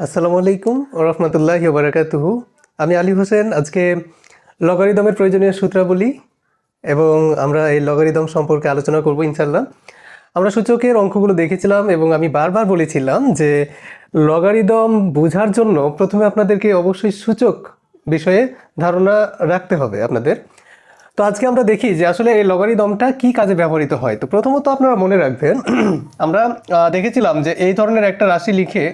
আসসালামু আলাইকুম রহমতুল্লাহ বারাকাতুহু। আমি আলী হোসেন, আজকে লগারিদমের প্রয়োজনীয় সূত্রাবলী এবং আমরা এই লগারিদম সম্পর্কে আলোচনা করব ইনশাল্লাহ আমরা সূচকের অঙ্কগুলো দেখেছিলাম এবং আমি বারবার বলেছিলাম যে লগারিদম বোঝার জন্য প্রথমে আপনাদেরকে অবশ্যই সূচক বিষয়ে ধারণা রাখতে হবে আপনাদের। তো আজকে আমরা দেখি যে আসলে এই লগারিদমটা কি কাজে ব্যবহৃত হয়। তো প্রথমত আপনারা মনে রাখবেন, আমরা দেখেছিলাম যে এই ধরনের একটা রাশি লিখে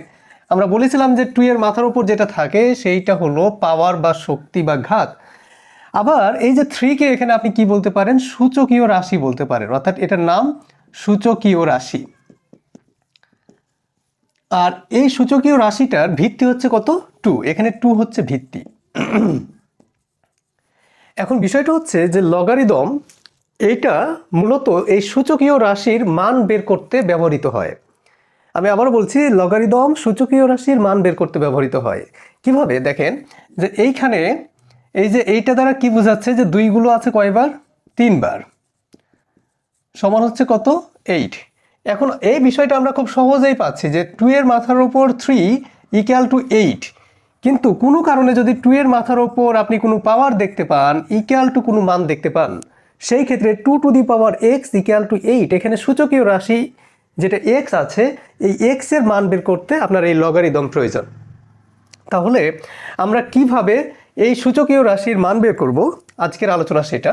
আমরা বলেছিলাম যে টু এর মাথার উপর যেটা থাকে সেইটা হলো পাওয়ার বা শক্তি বা ঘাত। আবার এই যে থ্রিকে এখানে আপনি কি বলতে পারেন? সূচকীয় রাশি বলতে পারেন। অর্থাৎ এটার নাম সূচকীয় রাশি। আর এই সূচকীয় রাশিটার ভিত্তি হচ্ছে কত? টু এখানে টু হচ্ছে ভিত্তি। এখন বিষয়টা হচ্ছে যে লগারিদম এইটা মূলত এই সূচকীয় রাশির মান বের করতে ব্যবহৃত হয়। আমি আবারও বলছি, লগারিদম সূচকীয় রাশির মান বের করতে ব্যবহৃত হয়। কীভাবে? দেখেন যে এইখানে এই যে এইটা দ্বারা কি বোঝাচ্ছে যে দুইগুলো আছে কয়বার? তিনবার। সমান হচ্ছে কত? এইট। এখন এই বিষয়টা আমরা খুব সহজেই পাচ্ছি যে টু এর মাথার ওপর থ্রি ইকুয়াল টু এইট কিন্তু কোনো কারণে যদি টু এর মাথার ওপর আপনি কোনো পাওয়ার দেখতে পান ইকুয়াল টু কোনো মান দেখতে পান, সেই ক্ষেত্রে two to the power x equal to eight এখানে সূচকীয় রাশি যেটা এক্স আছে, এই এক্সের মান বের করতে আপনার এই লগারিদম প্রয়োজন। তাহলে আমরা কীভাবে এই সূচকীয় রাশির মান বের করব? আজকের আলোচনা সেটা।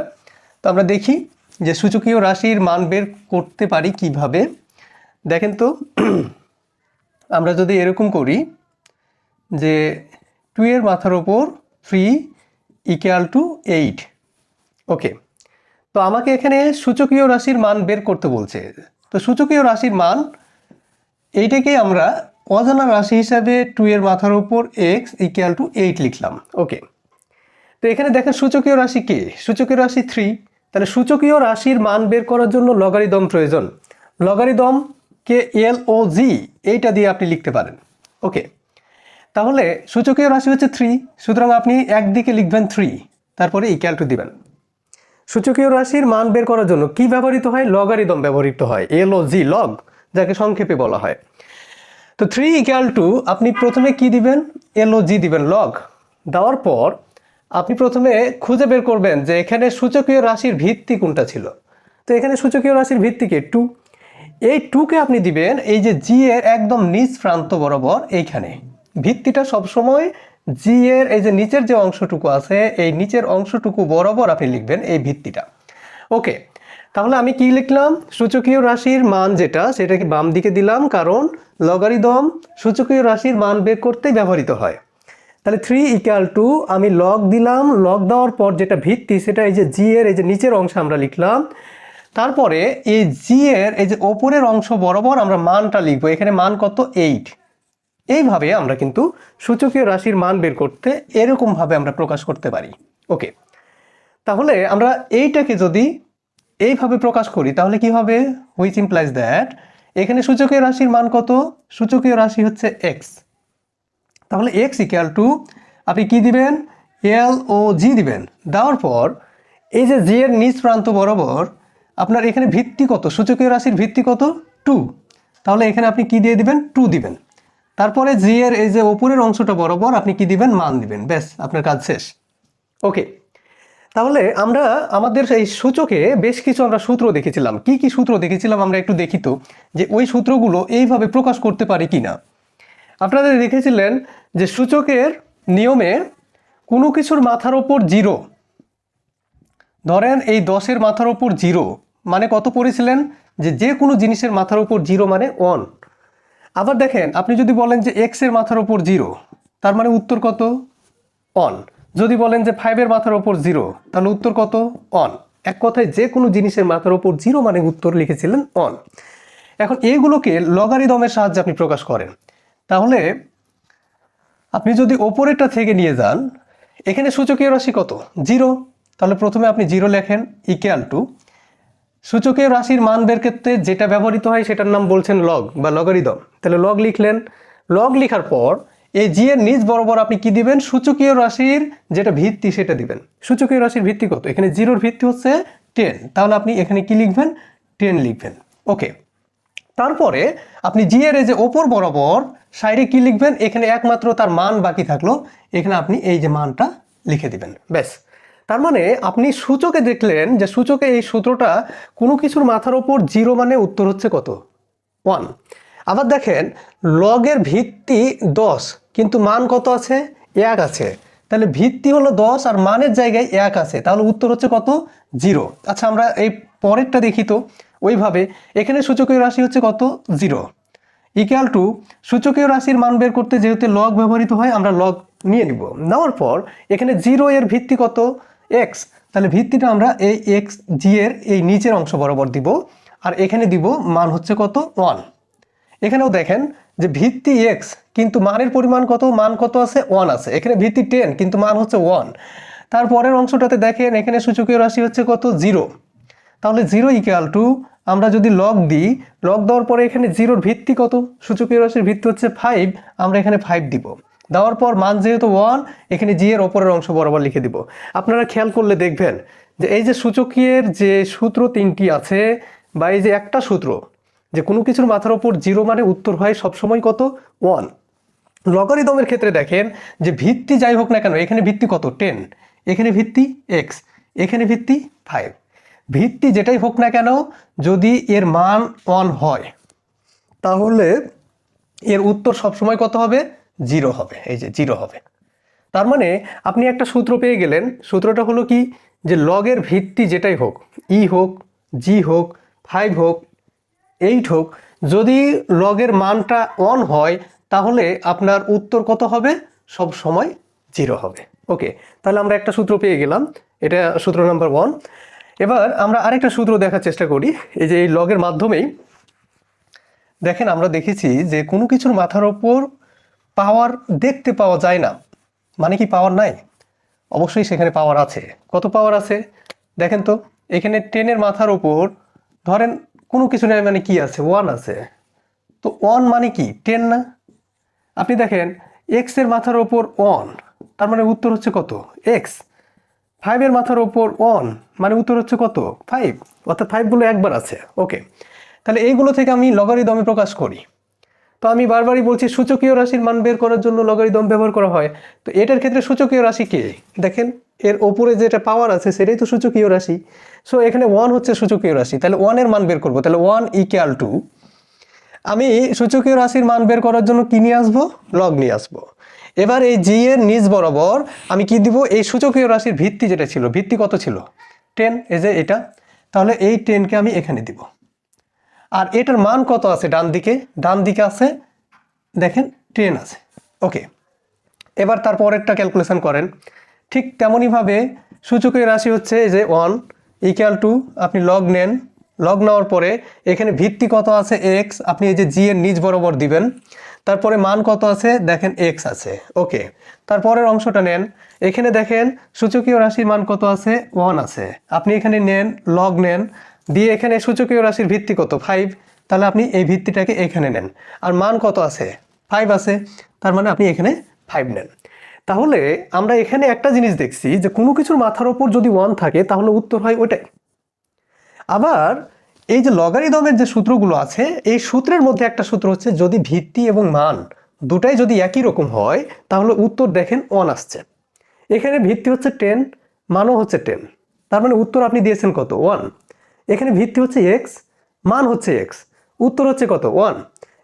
তো আমরা দেখি যে সূচকীয় রাশির মান বের করতে পারি কীভাবে। দেখেন তো, আমরা যদি এরকম করি যে টু এর মাথার ওপর three equal to eight okay তো আমাকে এখানে সূচকীয় রাশির মান বের করতে বলছে। তো সূচকীয় রাশির মান, এইটাকে আমরা অজানা রাশি হিসাবে টু এর মাথার উপর এক্স ইকুয়াল টু এইট লিখলাম। ওকে তো এখানে দেখেন সূচকীয় রাশি কে? সূচকীয় রাশি থ্রি তাহলে সূচকীয় রাশির মান বের করার জন্য লগারিদম প্রয়োজন। লগারিদম কে এল ও জি এইটা দিয়ে আপনি লিখতে পারেন। ওকে তাহলে সূচকীয় রাশি হচ্ছে থ্রি সুতরাং আপনি একদিকে লিখবেন থ্রি তারপরে ইকুয়াল টু দিবেন। সূচকীয় রাশির মান বের করার জন্য কি ব্যবহৃত হয়? লগারিদম ব্যবহৃত হয় এল ও জি লগ যাকে সংক্ষেপে বলা হয়। তো থ্রি ইকুয়াল টু আপনি প্রথমে কি দিবেন? এল ও জি দিবেন লগ দেওয়ার পর আপনি প্রথমে খুঁজে বের করবেন যে এখানে সূচকীয় রাশির ভিত্তি কোনটা ছিল। তো এখানে সূচকীয় রাশির ভিত্তিকে টু এই টুকে আপনি দিবেন, এই যে জি এর একদম নিজ প্রান্ত বরাবর এইখানে। ভিত্তিটা সবসময় জি এর এই যে নিচের যে অংশটুকু আছে, এই নিচের অংশটুকু বরাবর আপনি লিখবেন এই ভিত্তিটা। ওকে, তাহলে আমি কি লিখলাম? সূচকীয় রাশির মান যেটা, সেটাকে বাম দিকে দিলাম, কারণ লগারিদম সূচকীয় রাশির মান বের করতেই ব্যবহৃত হয়। তাহলে থ্রি ইকুয়াল টু আমি লগ দিলাম লগ দেওয়ার পর যেটা ভিত্তি, সেটা এই যে জি এর এই যে নিচের অংশ আমরা লিখলাম। তারপরে এই জি এর এই যে ওপরের অংশ বরাবর আমরা মানটা লিখব, এখানে মান কত? এইট এইভাবে আমরা কিন্তু সূচকীয় রাশির মান বের করতে এরকমভাবে আমরা প্রকাশ করতে পারি। ওকে তাহলে আমরা এইটাকে যদি এইভাবে প্রকাশ করি, তাহলে কি হবে? হুইচ ইমপ্লাইজ দ্যাট এখানে সূচকীয় রাশির মান কত? সূচকীয় রাশি হচ্ছে এক্স তাহলে এক্স ইকুয়াল টু আপনি কি দিবেন? এল ও জি দিবেন। দেওয়ার পর এই যে জি এর নিচ প্রান্ত বরাবর আপনার এখানে ভিত্তি কত? সূচকীয় রাশির ভিত্তি কত? টু তাহলে এখানে আপনি কি দিয়ে দিবেন? টু দিবেন। তারপরে জি এর এই যে ওপরের অংশটা বরাবর আপনি কি দিবেন? মান দিবেন। ব্যাস, আপনার কাজ শেষ। ওকে তাহলে আমরা আমাদের এই সূচকে বেশ কিছু আমরা সূত্র দেখেছিলাম। কি কি সূত্র দেখেছিলাম আমরা একটু দেখি তো, যে ওই সূত্রগুলো এইভাবে প্রকাশ করতে পারি কি না আপনারা দেখেছিলেন যে সূচকের নিয়মে কোনো কিছুর মাথার ওপর জিরো, ধরেন এই দশের মাথার ওপর জিরো মানে কত পড়েছিলেন? যে যে কোনো জিনিসের মাথার ওপর জিরো মানে ওয়ান আবার দেখেন, আপনি যদি বলেন যে এক্সের মাথার ওপর জিরো তার মানে উত্তর কত? অন যদি বলেন যে ফাইভের মাথার ওপর জিরো তাহলে উত্তর কত? অন এক কথায় যে কোনো জিনিসের মাথার ওপর জিরো মানে উত্তর লিখেছিলেন অন এখন এইগুলোকে লগারিদমের সাহায্যে আপনি প্রকাশ করেন। তাহলে, আপনি যদি ওপরেরটা থেকে নিয়ে যান, এখানে সূচকীয় রাশি কত? জিরো তাহলে প্রথমে আপনি জিরো লেখেন ইকুয়াল টু সূচকীয় রাশির মান বের করতে যেটা ব্যবহৃত হয় সেটার নাম বলছেন লগ বা লগারিদম তাহলে লগ লিখলেন। লগ লিখার পর এই জি এর নিচ বরাবর আপনি কি দিবেন? সূচকীয় রাশির যেটা ভিত্তি সেটা দিবেন। সূচকীয় রাশির ভিত্তি কত? এখানে জিরোর ভিত্তি হচ্ছে টেন তাহলে আপনি এখানে কি লিখবেন? টেন লিখবেন। ওকে তারপরে আপনি জি এর যে ওপর বরাবর সাইডে কি লিখবেন? এখানে একমাত্র তার মান বাকি থাকল। এখানে আপনি এই যে মানটা লিখে দিবেন। ব্যাস। তার মানে আপনি সূচকে দেখলেন যে সূচকে এই সূত্রটা কোনো কিছুর মাথার ওপর জিরো মানে উত্তর হচ্ছে কত? ওয়ান। আবার দেখেন, লগের ভিত্তি দশ, কিন্তু মান কত আছে? এক আছে। তাহলে ভিত্তি হলো দশ আর মানের জায়গায় এক আছে। তাহলে উত্তর হচ্ছে কত? জিরো। আচ্ছা আমরা এই পরেরটা দেখি তো। ওইভাবে এখানে সূচকীয় রাশি হচ্ছে কত? জিরো। ইকুয়াল টু সূচকীয় রাশির মান বের করতে যেহেতু লগ ব্যবহৃত হয়, আমরা লগ নিয়ে নিব। নেওয়ার পর এখানে জিরো এর ভিত্তি কত? এক্স তাহলে ভিত্তিটা আমরা এই এক্স জি এর এই নিচের অংশ বরাবর দিব, আর এখানে দিব মান হচ্ছে কত? ওয়ান এখানেও দেখেন যে ভিত্তি এক্স কিন্তু মানের পরিমাণ কত? মান কত আছে? ওয়ান আছে। এখানে ভিত্তি টেন কিন্তু মান হচ্ছে ওয়ান তারপরের অংশটাতে দেখেন, এখানে সূচকীয় রাশি হচ্ছে কত? জিরো তাহলে জিরো ইকুয়াল টু আমরা যদি লগ দিই লগ দেওয়ার পরে এখানে জিরোর ভিত্তি কত? সূচকীয় রাশির ভিত্তি হচ্ছে ফাইভ আমরা এখানে ফাইভ দিব। দেওয়ার পর মান যেহেতু ওয়ান এখানে জি এর ওপরের অংশ বরাবর লিখে দিব। আপনারা খেয়াল করলে দেখবেন যে এই যে সূচকীয়ের যে সূত্র তিনটি আছে বা এই যে একটা সূত্র, যে কোনো কিছুর মাথার ওপর জিরো মানে উত্তর হয় সবসময় কত? ওয়ান লগারিদমের ক্ষেত্রে দেখেন যে ভিত্তি যাই হোক না কেন, এখানে ভিত্তি কত? টেন এখানে ভিত্তি এক্স এখানে ভিত্তি ফাইভ ভিত্তি যেটাই হোক না কেন, যদি এর মান ওয়ান হয়, তাহলে এর উত্তর সবসময় কত হবে? জিরো হবে, এই যে জিরো হবে। তার মানে আপনি একটা সূত্র পেয়ে গেলেন, সূত্রটা হলো কি? যে লগের ভিত্তি যেটাই হোক, ই হোক, জি হোক, ফাইভ হোক, এইট হোক, যদি লগের মানটা অন হয়, তাহলে আপনার উত্তর কত হবে? সব সময় জিরো হবে। ওকে, তাহলে আমরা একটা সূত্র পেয়ে গেলাম, এটা সূত্র নাম্বার ওয়ান। এবার আমরা আরেকটা সূত্র দেখার চেষ্টা করি, এই যে এই লগের মাধ্যমেই। দেখেন, আমরা দেখেছি যে কোনো কিছুর মাথার ওপর পাওয়ার দেখতে পাওয়া যায় না। মানে কি পাওয়ার নাই? অবশ্যই সেখানে পাওয়ার আছে। কত পাওয়ার আছে? দেখেন তো, এখানে টেনের মাথার ওপর ধরেন কোনো কিছু নেই মানে কি আছে? ওয়ান আছে। তো ওয়ান মানে কি? টেন না? আপনি দেখেন, এক্সের মাথার ওপর ওয়ান, তার মানে উত্তর হচ্ছে কত? এক্স। ফাইভের মাথার ওপর ওয়ান মানে উত্তর হচ্ছে কত? ফাইভ। অর্থাৎ ফাইভগুলো একবার আছে। ওকে। তাহলে এইগুলো থেকে আমি লগারিদমে প্রকাশ করি। তো আমি বারবারই বলছি সূচকীয় রাশির মান বের করার জন্য লগারিদম ব্যবহার করা হয়। তো এটার ক্ষেত্রে সূচকীয় রাশি কে? দেখেন, এর ওপরে যেটা পাওয়ার আছে সেটাই তো সূচকীয় রাশি। সো এখানে ওয়ান হচ্ছে সূচকীয় রাশি। তাহলে ওয়ানের মান বের করব। তাহলে ওয়ান ইকুয়াল টু আমি সূচকীয় রাশির মান বের করার জন্য কি নিয়ে আসব? লগ নিয়ে আসব। এবার এই জি এর নিজ বরাবর আমি কি দিব? এই সূচকীয় রাশির ভিত্তি যেটা ছিল, ভিত্তি কত ছিল? টেন এই যে এটা। তাহলে এই টেনকে আমি এখানে দিব। আর এটার মান কত আছে ডান দিকে? ডান দিকে আছে, দেখেন টেন আছে। ওকে এবার তার পরেরটা ক্যালকুলেশন করেন। ঠিক তেমনইভাবে সূচকের রাশি হচ্ছে যে ওয়ান ইকুয়াল টু আপনি লগ নেন। লগ নেওয়ার পরে এখানে ভিত্তি কত আছে? এক্স আপনি এই যে জি এর নিচ বরাবর দিবেন। তারপরে মান কত আছে? দেখেন এক্স আছে। ওকে তারপরের অংশটা নেন। এখানে দেখেন, সূচকীয় রাশির মান কত আছে? ওয়ান আছে। আপনি এখানে নেন লগ নেন। দিয়ে এখানে সূচকীয় রাশির ভিত্তি কত? ফাইভ তাহলে আপনি এই ভিত্তিটাকে এখানে নেন। আর মান কত আছে? ফাইভ আছে। তার মানে আপনি এখানে ফাইভ নেন। তাহলে আমরা এখানে একটা জিনিস দেখছি যে কোনো কিছুর মাথার ওপর যদি ওয়ান থাকে, তাহলে উত্তর হয় ওটাই আবার এই যে লগারিদমের যে সূত্রগুলো আছে, এই সূত্রের মধ্যে একটা সূত্র হচ্ছে যদি ভিত্তি এবং মান দুটাই যদি একই রকম হয়, তাহলে উত্তর দেখেন ওয়ান আসছে। এখানে ভিত্তি হচ্ছে টেন মানও হচ্ছে টেন তার মানে উত্তর আপনি দিয়েছেন কত? ওয়ান এখানে ভিত্তি হচ্ছে এক্স মান হচ্ছে এক্স উত্তর হচ্ছে কত? ওয়ান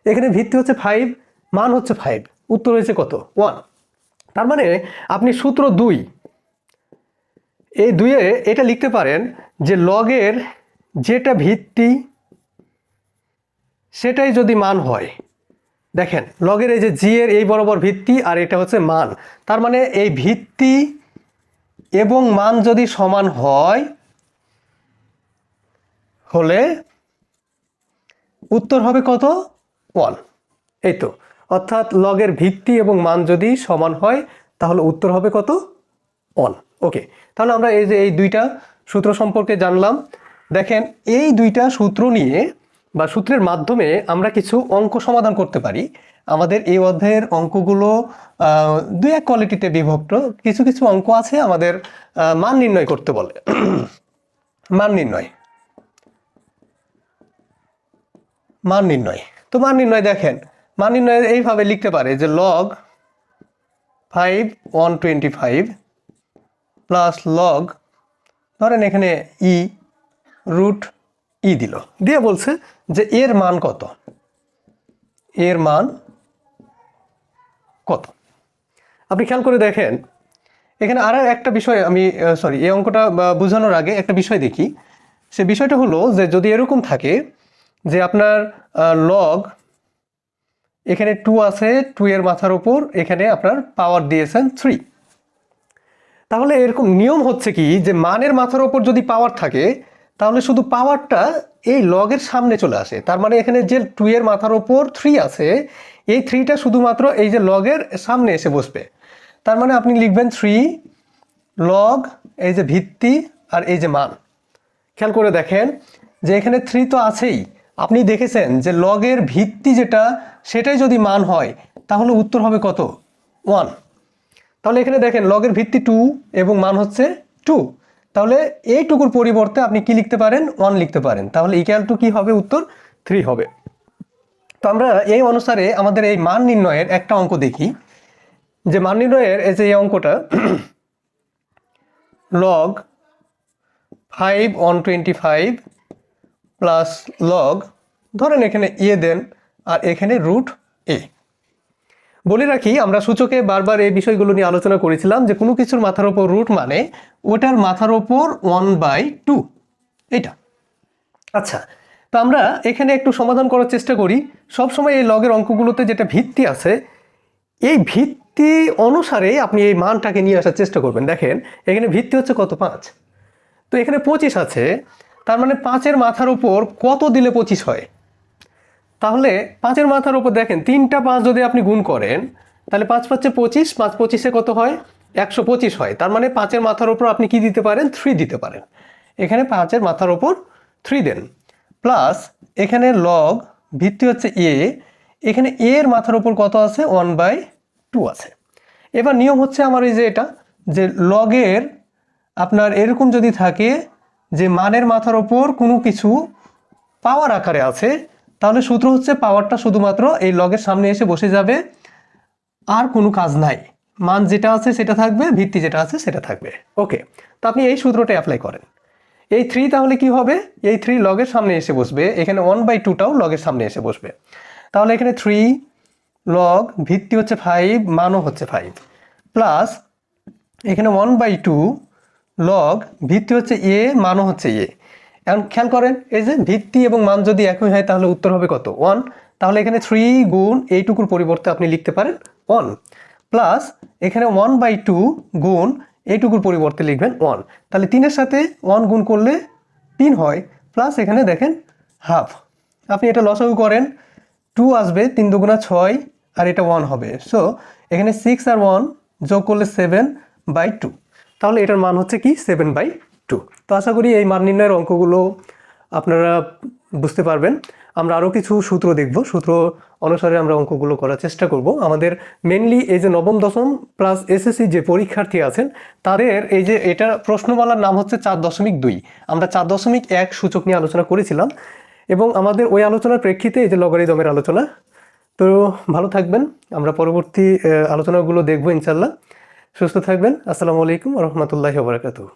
এখানে ভিত্তি হচ্ছে ফাইভ মান হচ্ছে ফাইভ উত্তর হয়েছে কত? ওয়ান তার মানে আপনি সূত্র দুই। এই দুইয়ে এটা লিখতে পারেন যে লগের যেটা ভিত্তি, সেটাই যদি মান হয়। দেখেন, লগের এই যে জি এর এই বরাবর ভিত্তি আর এটা হচ্ছে মান। তার মানে এই ভিত্তি এবং মান যদি সমান হয় হলে উত্তর হবে কত? ওয়ান এই তো। অর্থাৎ লগের ভিত্তি এবং মান যদি সমান হয়, তাহলে উত্তর হবে কত? One okay. তাহলে আমরা এই যে এই দুইটা সূত্র সম্পর্কে জানলাম। দেখেন, এই দুইটা সূত্র নিয়ে বা সূত্রের মাধ্যমে আমরা কিছু অঙ্ক সমাধান করতে পারি। আমাদের এই অধ্যায়ের অঙ্কগুলো দুই এক কোয়ালিটিতে বিভক্ত। কিছু কিছু অঙ্ক আছে আমাদের মান নির্ণয় করতে বলে। মান নির্ণয়। মান নির্ণয়। তো মান নির্ণয় দেখেন, মান নির্ণয় এইভাবে লিখতে পারে যে log five one twenty five plus log ধরেন এখানে ই রুট ই দিল। দিয়ে বলছে যে এর মান কত? এর মান কত? আপনি খেয়াল করে দেখেন, এখানে আর একটা বিষয় আমি সরি এই অঙ্কটা বোঝানোর আগে একটা বিষয় দেখি। সে বিষয়টা হলো যে যদি এরকম থাকে যে আপনার লগ এখানে টু আছে টু এর মাথার উপর এখানে আপনার পাওয়ার দিয়েছেন থ্রি তাহলে এরকম নিয়ম হচ্ছে কি যে মানের মাথার ওপর যদি পাওয়ার থাকে, তাহলে শুধু পাওয়ারটা এই লগের সামনে চলে আসে। তার মানে এখানে যে টু এর মাথার ওপর থ্রি আছে, এই থ্রিটা শুধুমাত্র এই যে লগের সামনে এসে বসবে। তার মানে আপনি লিখবেন থ্রি লগ এই যে ভিত্তি আর এই যে মান। খেয়াল করে দেখেন যে এখানে থ্রি তো আছেই। আপনি দেখেছেন যে লগের ভিত্তি যেটা, সেটাই যদি মান হয়, তাহলে উত্তর হবে কত? ওয়ান তাহলে এখানে দেখেন, লগের ভিত্তি টু এবং মান হচ্ছে টু তাহলে এইটুকুর পরিবর্তে আপনি কি লিখতে পারেন? ওয়ান লিখতে পারেন। তাহলে ইকুয়াল টু কি হবে? উত্তর থ্রি হবে। তো আমরা এই অনুসারে আমাদের এই মান নির্ণয়ের একটা অঙ্ক দেখি। যে মান নির্ণয়ের এই যে এই অঙ্কটা log five one twenty five plus log ধরেন এখানে এ দেন আর এখানে রুট এ বলে রাখি, আমরা সূচকে বারবার এই বিষয়গুলো নিয়ে আলোচনা করেছিলাম যে কোনো কিছুর মাথার ওপর রুট মানে ওটার মাথার ওপর ওয়ান বাই টু এটা আচ্ছা তো আমরা এখানে একটু সমাধান করার চেষ্টা করি। সবসময় এই লগের অঙ্কগুলোতে যেটা ভিত্তি আছে, এই ভিত্তি অনুসারে আপনি এই মানটাকে নিয়ে আসার চেষ্টা করবেন। দেখেন, এখানে ভিত্তি হচ্ছে কত? পাঁচ। তো এখানে পঁচিশ আছে। তার মানে পাঁচের মাথার উপর কত দিলে পঁচিশ হয়? তাহলে পাঁচের মাথার উপর দেখেন, তিনটা পাঁচ যদি আপনি গুণ করেন, তাহলে পাঁচ পাঁচে পঁচিশ, পাঁচ পঁচিশে কত হয়? একশো পঁচিশ হয়। তার মানে পাঁচের মাথার উপর আপনি কি দিতে পারেন? থ্রি দিতে পারেন। এখানে পাঁচের মাথার উপর থ্রি দেন। প্লাস এখানে লগ ভিত্তি হচ্ছে এ এখানে এ এর মাথার উপর কত আছে? ওয়ান বাই টু আছে। এবার নিয়ম হচ্ছে আমার এই যে এটা, যে লগের আপনার এরকম যদি থাকে যে মানের মাথার ওপর কোনো কিছু পাওয়ার আকারে আছে, তাহলে সূত্র হচ্ছে পাওয়ারটা শুধুমাত্র এই লগের সামনে এসে বসে যাবে, আর কোনো কাজ নাই। মান যেটা আছে সেটা থাকবে, ভিত্তি যেটা আছে সেটা থাকবে। ওকে তো আপনি এই সূত্রটা অ্যাপ্লাই করেন। এই থ্রি তাহলে কি হবে? এই থ্রি লগের সামনে এসে বসবে, এখানে ওয়ান বাই টুটাও লগের সামনে এসে বসবে। তাহলে এখানে থ্রি লগ ভিত্তি হচ্ছে ফাইভ মানও হচ্ছে ফাইভ প্লাস এখানে ওয়ান বাই টু লগ ভিত্তি হচ্ছে এ, মানও হচ্ছে এ। এখন খেয়াল করেন, এই যে ভিত্তি এবং মান যদি একই হয়, তাহলে উত্তর হবে কত? ওয়ান তাহলে এখানে থ্রি গুণ এইটুকুর পরিবর্তে আপনি লিখতে পারেন ওয়ান প্লাস এখানে ওয়ান বাই টু গুণ এইটুকুর পরিবর্তে লিখবেন ওয়ান তাহলে তিনের সাথে ওয়ান গুণ করলে তিন হয় প্লাস এখানে দেখেন হাফ আপনি এটা লসাগু করেন টু আসবে, তিন দুগুণা ছয়, আর এটা ওয়ান হবে। সো এখানে সিক্স আর ওয়ান যোগ করলে সেভেন বাই টু তাহলে এটার মান হচ্ছে কি? সেভেন বাই টু তো আশা করি এই মান নির্ণয়ের অঙ্কগুলো আপনারা বুঝতে পারবেন। আমরা আরও কিছু সূত্র দেখব। সূত্র অনুসারে আমরা অঙ্কগুলো করার চেষ্টা করব। আমাদের মেনলি এই যে নবম, দশম প্লাস এসএসসি যে পরীক্ষার্থী আছেন, তাদের এই যে এটা প্রশ্নমালার নাম হচ্ছে চার দশমিক দুই। আমরা চার দশমিক এক সূচক নিয়ে আলোচনা করেছিলাম এবং আমাদের ওই আলোচনার প্রেক্ষিতে এই যে লগারিদমের আলোচনা। তো ভালো থাকবেন। আমরা পরবর্তী আলোচনাগুলো দেখব ইনশাল্লাহ সুস্থ থাকবেন। আসসালামু আলাইকুম রহমতুল্লাহ বারাকাতুহ।